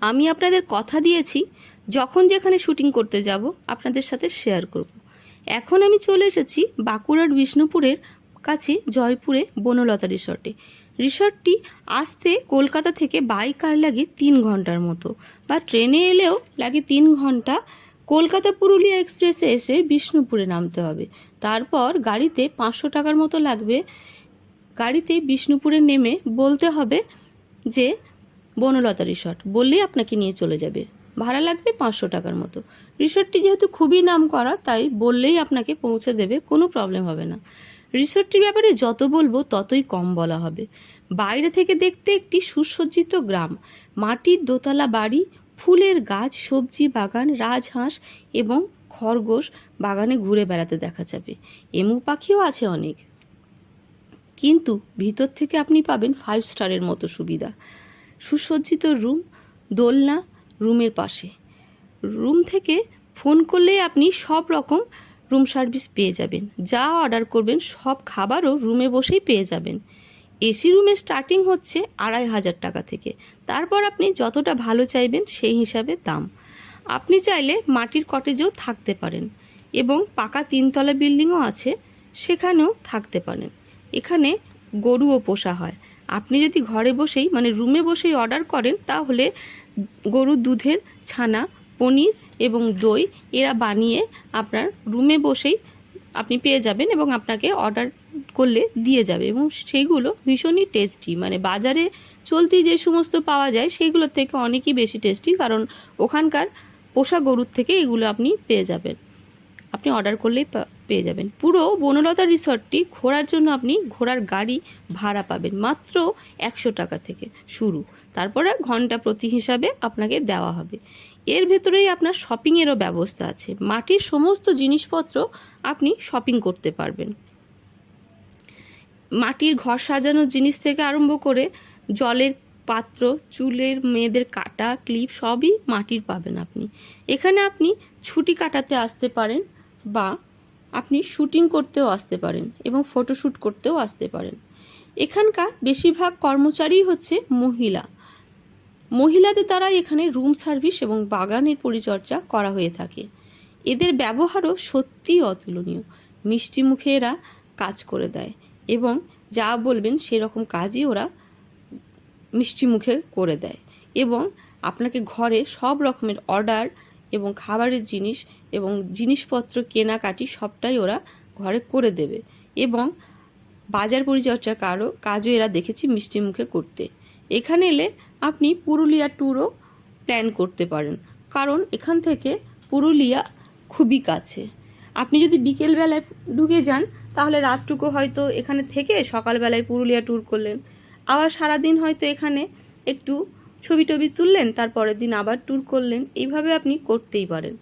আমি আপনাদের কথা দিয়েছি, যখন যেখানে শুটিং করতে যাব, আপনাদের সাথে শেয়ার করব। এখন আমি চলে এসেছি বাঁকুড়ার বিষ্ণুপুরের কাছে, জয়পুরে, বনলতা রিসর্টে রিসর্টটি আসতে কলকাতা থেকে বাই কার লাগে তিন ঘণ্টার মতো বা ট্রেনে এলেও লাগে তিন ঘণ্টা। কলকাতা পুরুলিয়া এক্সপ্রেসে এসে বিষ্ণুপুরে নামতে হবে। তারপর গাড়িতে পাঁচশো টাকার মতো লাগবে। গাড়িতে বিষ্ণুপুরে নেমে বলতে হবে যে বনলতা রিসর্ট। বললেই আপনাকে নিয়ে চলে যাবে। ভাড়া লাগবে পাঁচশো টাকার মতো। রিসর্টটি যেহেতু খুবই নাম করা তাই বললেই আপনাকে পৌঁছে দেবে, কোনো প্রবলেম হবে না। রিসর্টটির ব্যাপারে যত বলব, ততই কম বলা হবে। বাইরে থেকে দেখতে একটি সুসজ্জিত গ্রাম। মাটির দোতলা বাড়ি, ফুলের গাছ, সবজি বাগান, রাজহাঁস এবং খরগোশ বাগানে ঘুরে বেড়াতে দেখা যাবে। এমু পাখিও আছে অনেক। কিন্তু ভিতর থেকে আপনি পাবেন ফাইভ স্টারের মতো সুবিধা। সুসজ্জিত রুম, দোলনা, রুমের পাশে। রুম থেকে ফোন করলে আপনি সব রকম রুম সার্ভিস পেয়ে যাবেন। যা অর্ডার করবেন, সব খাবারও রুমে বসেই পেয়ে যাবেন। এসি রুমে স্টার্টিং হচ্ছে আড়াই হাজার টাকা থেকে। তারপর আপনি যতটা ভালো চাইবেন সেই হিসাবে দাম। আপনি চাইলে মাটির কটেজেও থাকতে পারেন এবং পাকা তিনতলা বিল্ডিংও আছে, সেখানেও থাকতে পারেন। এখানে গরুও পোষা হয়। আপনি যদি ঘরে বসেই মানে রুমে বসেই অর্ডার করেন, তাহলে গরুর দুধের ছানা, পনির এবং দই এরা বানিয়ে আপনার রুমে বসেই আপনি পেয়ে যাবেন এবং আপনাকে অর্ডার করলে দিয়ে যাবে এবং সেইগুলো ভীষণই টেস্টি মানে বাজারে চলতি যে সমস্ত পাওয়া যায় সেইগুলোর থেকে অনেকই বেশি টেস্টি কারণ ওখানকার পোষা গরুর থেকে এগুলো আপনি পেয়ে যাবেন। আপনি অর্ডার করলেই পেয়ে যাবেন। পুরো বনলতা রিসর্টটি ঘোরার জন্য আপনি ঘোড়ার গাড়ি ভাড়া পাবেন মাত্র একশো টাকা থেকে শুরু। তারপরে ঘণ্টা প্রতি হিসাবে আপনাকে দেওয়া হবে। এর ভেতরেই আপনার শপিংয়েরও ব্যবস্থা আছে। মাটির সমস্ত জিনিসপত্র আপনি শপিং করতে পারবেন। মাটির ঘর সাজানোর জিনিস থেকে আরম্ভ করে জলের পাত্র, চুলের মেয়েদের কাটা, ক্লিপ সবই মাটির পাবেন আপনি। এখানে আপনি ছুটি কাটাতে আসতে পারেন বা আপনি শুটিং করতেও আসতে পারেন এবং ফটোশ্যুট করতেও আসতে পারেন। এখানকার বেশিরভাগ কর্মচারী হচ্ছে মহিলা। মহিলাদের দ্বারা এখানে রুম সার্ভিস এবং বাগানের পরিচর্যা করা হয়ে থাকে। এদের ব্যবহারও সত্যিই অতুলনীয়। মিষ্টি মুখে এরা কাজ করে দেয় এবং যা বলবেন সেরকম কাজই ওরা মিষ্টি মুখে করে দেয় এবং আপনাকে ঘরে সব রকমের অর্ডার এবং খাবারের জিনিস এবং জিনিসপত্র কেনাকাটি সবটাই ওরা ঘরে করে দেবে। এবং বাজার পরিচর্যা কারও, কাজও এরা দেখেছি মিষ্টি মুখে করতে। এখানে এলে আপনি পুরুলিয়া ট্যুরও প্ল্যান করতে পারেন। কারণ এখান থেকে পুরুলিয়া খুবই কাছে। আপনি যদি বিকেলবেলায় ঢুকে যান, তাহলে রাতটুকু হয়তো এখানে থেকে সকালবেলায় পুরুলিয়া ট্যুর করলেন। আবার সারাদিন হয়তো এখানে একটু ছবি টবি তুললেন তারপরের দিন আবার ট্যুর করলেন। এইভাবে আপনি করতেই পারেন।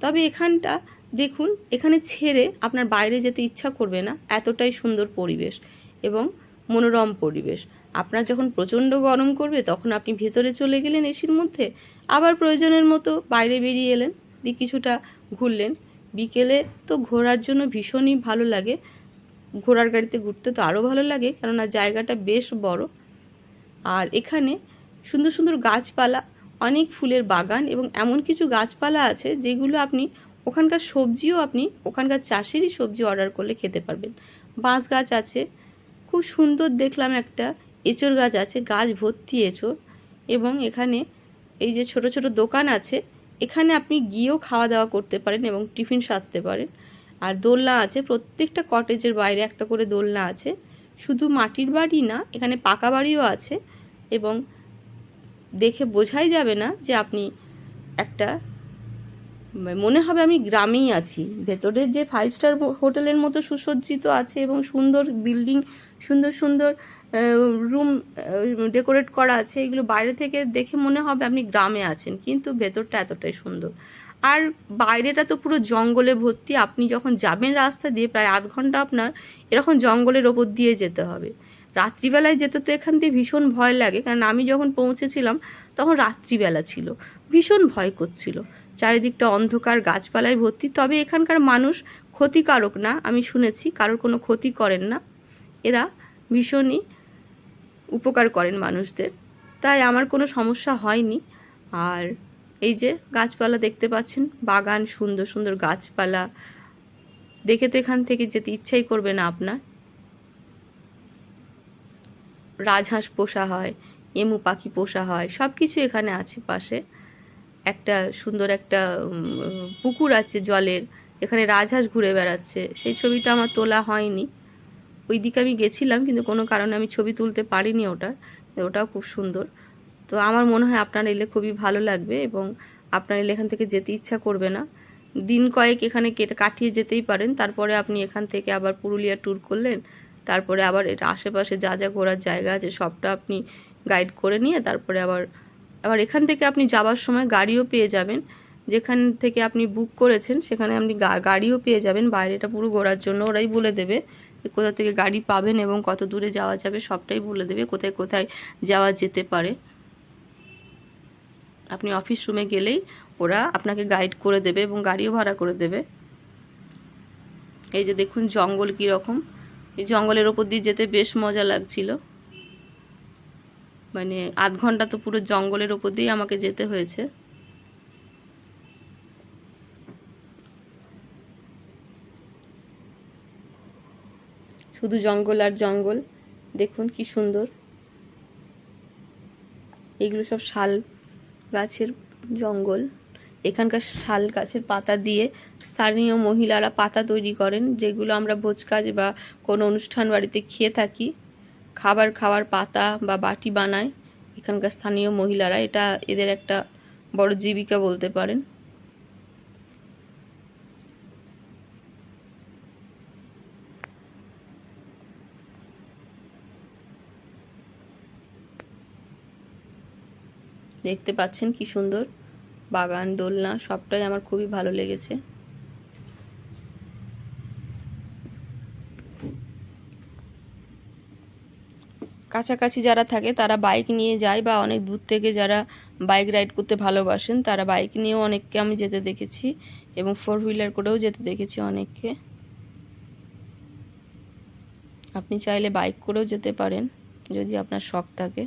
তবে এখানটা দেখুন, এখানে ছেড়ে আপনার বাইরে যেতে ইচ্ছা করবে না, এতটাই সুন্দর পরিবেশ এবং মনোরম পরিবেশ। আপনার যখন প্রচণ্ড গরম করবে, তখন আপনি ভেতরে চলে গেলেন এসির মধ্যে, আবার প্রয়োজনের মতো বাইরে বেরিয়ে এলেন, দিয়ে কিছুটা ঘুরলেন। বিকেলে তো ঘোরার জন্য ভীষণই ভালো লাগে। ঘোড়ার গাড়িতে ঘুরতে তো আরও ভালো লাগে, কেননা জায়গাটা বেশ বড়। আর এখানে সুন্দর সুন্দর গাছপালা, অনেক ফুলের বাগান এবং এমন কিছু গাছপালা আছে যেগুলো আপনি ওখানকার সবজিও আপনি ওখানকার চাষেরই সবজি অর্ডার করলে খেতে পারবেন। বাঁশ গাছ আছে, খুব সুন্দর দেখলাম একটা এঁচড় গাছ আছে, গাছ ভর্তি এঁচড় এবং এখানে এই যে ছোট ছোট দোকান আছে, এখানে আপনি গিয়েও খাওয়া দাওয়া করতে পারেন এবং টিফিন সারতে পারেন। আর দোলনা আছে, প্রত্যেকটা কটেজের বাইরে একটা করে দোলনা আছে। শুধু মাটির বাড়ি না, এখানে পাকা বাড়িও আছে এবং দেখে বোঝাই যাবে না যে আপনি একটা, মনে হবে আমি গ্রামেই আছি। ভেতরে যে ফাইভ স্টার হোটেলের মতো সুসজ্জিত আছে এবং সুন্দর বিল্ডিং সুন্দর সুন্দর রুম ডেকোরেট করা আছে, এগুলো বাইরে থেকে দেখে মনে হবে আপনি গ্রামে আছেন, কিন্তু ভেতরটা এতটাই সুন্দর। আর বাইরেটা তো পুরো জঙ্গলে ভর্তি, আপনি যখন যাবেন রাস্তা দিয়ে প্রায় আধ ঘণ্টা আপনার এরকম জঙ্গলের ওপর দিয়ে যেতে হবে। রাত্রিবেলায় যেতে তো এখান থেকে ভীষণ ভয় লাগে, কারণ আমি যখন পৌঁছেছিলাম তখন রাত্রিবেলা ছিল, ভীষণ ভয় করছিল। চারিদিকটা অন্ধকার, গাছপালায় ভর্তি, তবে এখানকার মানুষ ক্ষতিকারক না, আমি শুনেছি, কারোর কোনো ক্ষতি করেন না। এরা ভীষণই উপকার করেন মানুষদের, তাই আমার কোনো সমস্যা হয়নি। আর এই যে গাছপালা দেখতে পাচ্ছেন, বাগান, সুন্দর সুন্দর গাছপালা, দেখে তো এখান থেকে যেতে ইচ্ছাই করবে না আপনার। রাজহাঁস পোষা হয়, এমু পাখি পোষা হয় সব কিছু এখানে আছে পাশে। একটা সুন্দর একটা পুকুর আছে জলের, এখানে রাজহাঁস ঘুরে বেড়াচ্ছে। সেই ছবিটা আমার তোলা হয়নি। ওই দিকে আমি গেছিলাম, কিন্তু কোনো কারণে আমি ছবি তুলতে পারিনি ওটার, ওটাও খুব সুন্দর। তো আমার মনে হয় আপনার এলে খুবই ভালো লাগবে এবং আপনার এলে এখান থেকে যেতে ইচ্ছা করবে না। দিন কয়েক এখানে কেটে কাটিয়ে যেতেই পারেন, তারপরে আপনি এখান থেকে আবার পুরুলিয়া ট্যুর করলেন তারপরে আবার এটা আশেপাশে যা যা ঘোরার জায়গা আছে সবটা আপনি গাইড করে নিয়ে তারপরে আবার আবার এখান থেকে আপনি যাওয়ার সময় গাড়িও পেয়ে যাবেন। যেখান থেকে আপনি বুক করেছেন সেখানে আপনি গাড়িও পেয়ে যাবেন। বাইরেটা পুরো ঘোরার জন্য ওরাই বলে দেবে কোথা থেকে গাড়ি পাবেন এবং কত দূরে যাওয়া যাবে সবটাই বলে দেবে, কোথায় কোথায় যাওয়া যেতে পারে। আপনি অফিস রুমে গেলেই ওরা আপনাকে গাইড করে দেবে এবং গাড়িও ভাড়া করে দেবে। এই যে দেখুন জঙ্গল কী রকম এই জঙ্গলের ওপর দিয়ে যেতে বেশ মজা লাগছিল। মানে আধ ঘণ্টা তো পুরো জঙ্গলের ওপর দিয়ে আমাকে যেতে হয়েছে। শুধু জঙ্গল আর জঙ্গল, দেখুন কি সুন্দর। এগুলো সব শাল গাছের জঙ্গল। এখানকার শাল গাছের পাতা দিয়ে স্থানীয় মহিলারা পাতা তৈরি করেন, যেগুলো আমরা ভোজ কাজ বা কোনো অনুষ্ঠান বাড়িতে খেয়ে থাকি। খাবার খাওয়ার পাতা বা বাটি বানায়। এখানকার স্থানীয় মহিলারা এটা এদের একটা বড় জীবিকা বলতে পারেন। দেখতে পাচ্ছেন কি সুন্দর। বাগান, দোলনা, সবটাই আমার খুবই ভালো লেগেছে। কাছাকাছি যারা থাকে, তারা বাইক নিয়ে যায় বা অনেক দূর থেকে যারা বাইক রাইড করতে ভালোবাসেন, তারা বাইক নিয়েও অনেককে আমি যেতে দেখেছি এবং ফোর হুইলার করেও যেতে দেখেছি অনেককে। আপনি চাইলে বাইক করেও যেতে পারেন, যদি আপনার শখ থাকে।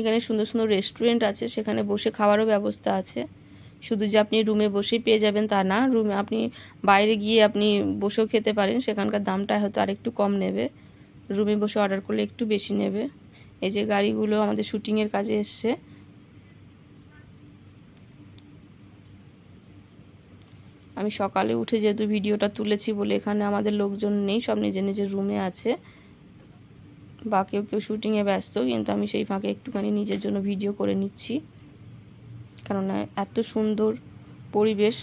এখানে সুন্দর সুন্দর রেস্টুরেন্ট আছে, সেখানে বসে খাওয়ারও ব্যবস্থা আছে। শুধু যে আপনি রুমে বসেই পেয়ে যাবেন তা না রুমে আপনি বাইরে গিয়ে আপনি বসেও খেতে পারেন, সেখানকার দামটা হয়তো আরেকটু কম নেবে। রুমে বসে অর্ডার করলে একটু বেশি নেবে। এই যে গাড়িগুলো আমাদের শুটিংয়ের কাজে এসছে। আমি সকালে উঠে যেহেতু ভিডিওটা তুলেছি বলে এখানে আমাদের লোকজন নেই, সব নিজের নিজের রুমে আছে। বা কেউ কেউ শুটিংয়ে ব্যস্ত, কিন্তু আমি সেই ফাঁকে একটুখানি নিজের জন্য ভিডিও করে নিচ্ছি। কেননা এত সুন্দর পরিবেশ,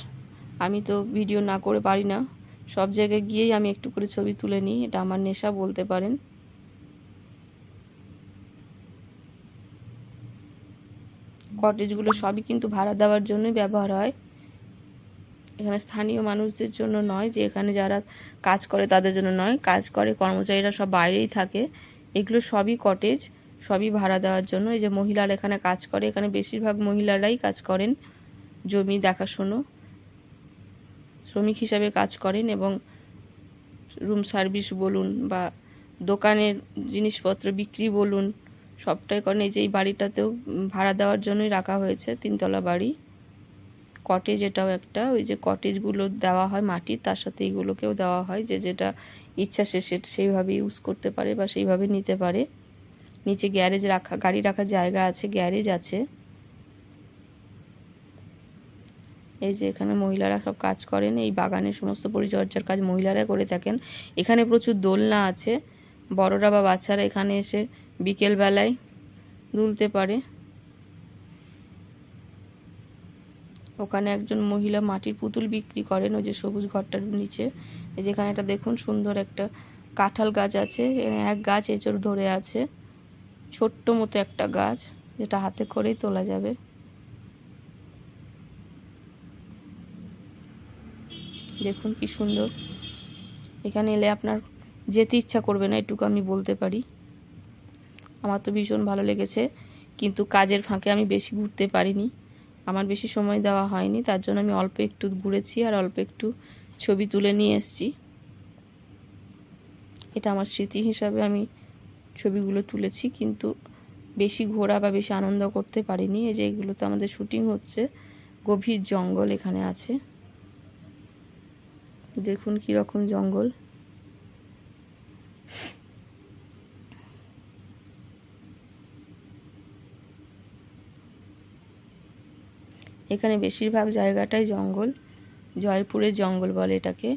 আমি তো ভিডিও না করে পারি না। সব জায়গায় গিয়েই আমি একটু করে ছবি তুলে নিই, এটা আমার নেশা বলতে পারেন। কটেজগুলো সবই কিন্তু ভাড়া দেওয়ার জন্যই ব্যবহার হয়। এখানে স্থানীয় মানুষদের জন্য নয় যে এখানে যারা কাজ করে তাদের জন্য নয়, কাজ করে কর্মচারীরা সব বাইরেই থাকে। এগুলো সবই কটেজ সবই ভাড়া দেওয়ার জন্য। এই যে মহিলারা এখানে কাজ করে, এখানে বেশিরভাগ মহিলারাই কাজ করেন। জমি দেখাশুনো, শ্রমিক হিসাবে কাজ করেন এবং রুম সার্ভিস বলুন বা দোকানের জিনিসপত্র বিক্রি বলুন, সবটাই করেন। এই যে এই বাড়িটাতেও ভাড়া দেওয়ার জন্যই রাখা হয়েছে, তিনতলা বাড়ি। কটেজ এটাও একটা, ওই যে কটেজগুলো দেওয়া হয় মাটির, তার সাথে এইগুলোকেও দেওয়া হয় যে যেটা ইচ্ছা সে সেইভাবে ইউজ করতে পারে বা সেইভাবে নিতে পারে। নিচে গ্যারেজ রাখা, গাড়ি রাখার জায়গা আছে গ্যারেজ আছে। এই যে এখানে মহিলারা সব কাজ করেন, এই বাগানের সমস্ত পরিচর্যার কাজ মহিলারা করে থাকেন। এখানে প্রচুর দোলনা আছে, বড়রা বা বাচ্চারা এখানে এসে বিকেলবেলায় দুলতে পারে। ওখানে একজন মহিলা মাটির পুতুল বিক্রি করেন, ওই যে সবুজ ঘরটার নিচে। যেখানে একটা দেখুন সুন্দর একটা কাঁঠাল গাছ আছে এক গাছ এঁচড় ধরে আছে, ছোট্ট মতো একটা গাছ, যেটা হাতে করেই তোলা যাবে। দেখুন কি সুন্দর। এখানে এলে আপনার যেতে ইচ্ছা করবে না, এটুকু আমি বলতে পারি। আমার তো ভীষণ ভালো লেগেছে, কিন্তু কাজের ফাঁকে আমি বেশি ঘুরতে পারিনি। আমার বেশি সময় দেওয়া হয়নি, তার জন্য আমি অল্প একটু ঘুরেছি আর অল্প একটু ছবি তুলে নিয়ে এসেছি। এটা আমার স্মৃতি হিসাবে আমি ছবিগুলো তুলেছি, কিন্তু বেশি ঘোরা বা বেশি আনন্দ করতে পারিনি। এই যে এগুলোতে আমাদের শুটিং হচ্ছে, গভীর জঙ্গল এখানে আছে। দেখুন কীরকম জঙ্গল। এখানে বেশিরভাগ জায়গাটাই জঙ্গল জয়পুরের জঙ্গল বলে এটাকে।